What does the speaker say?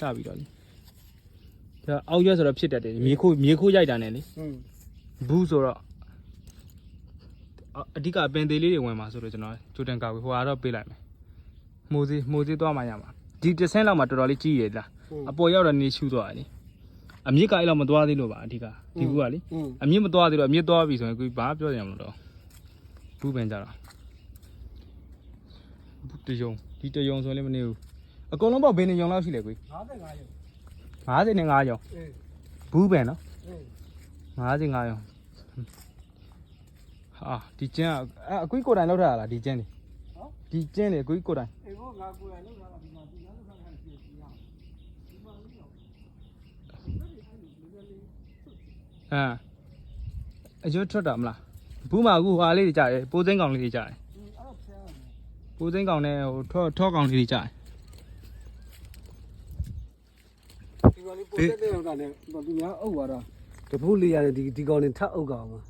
စပြီးတော့လေဒါအောက်ရွက်ဆိုတော့ဖြစ်တတ်တယ်မြေခိုးမြေခိုးရိုက်တာနဲ့လေဘူးဆိုတော့အဓိကအပင်သေးလေးတွေဝင်มาဆိုတော့ကျွန်တော်ဂျိုဒန်ကာဝေဟိုကတော့ပေးလိုက်မယ်မိုးစေးမိုးစေးသွားမှရမှာဒီတဆင်းလောက်မှတော်တော်လေးကြီးရည်လားအပေါ်ရောက်တော့နေရှူသွားတယ်လေအမြင့်ကအဲ့လောက်မသွားသေးလို့ပါအဓိကဒီကူကလေအမြင့်မသွားသေးလို့အမြင့်သွားပြီဆိုရင်ကိုဘာပြောကြရမလို့တော့ဘူးပင်ကြတော့ဒီတယုံဒီတယုံဆိုရင်လည်းမနေဘူး အကုန်လုံးပေါ့ဘယ်နေယုံလောက်ရှိလဲကို55ရုံ55ယုံအေးဘူးပင်နော်အေး55ယုံဟာဒီကျင်းအအကွေးကိုယ်တိုင်လောက်ထားတာလားဒီကျင်းနေဒီကျင်းနေအကွေးကိုယ်တိုင်အေးဘောငါကိုယ်ရလောက်တာဒီမှာဒီလောက်ထားတာပြည့်ပြည့်ရအောင်ဒီမှာလေးတော့ဟမ်အကျွတ်ထွက်တာမလားဘူးမှာအခုဟာလေးတွေကြားတယ်ပိုးသိန်းကောင်လေးတွေကြားတယ်အဲ့တော့ဆရာပိုးသိန်းကောင်နဲ့ဟိုထောထောကောင်လေးတွေကြားတယ် ဒီကောင် လေးပိုတက်တဲ့ဥစ္စာနဲ့သူများအုပ်သွားတော့တပုတ်လေးရတယ်ဒီဒီကောင်လေးထပ်အုပ်ကောင်မှာ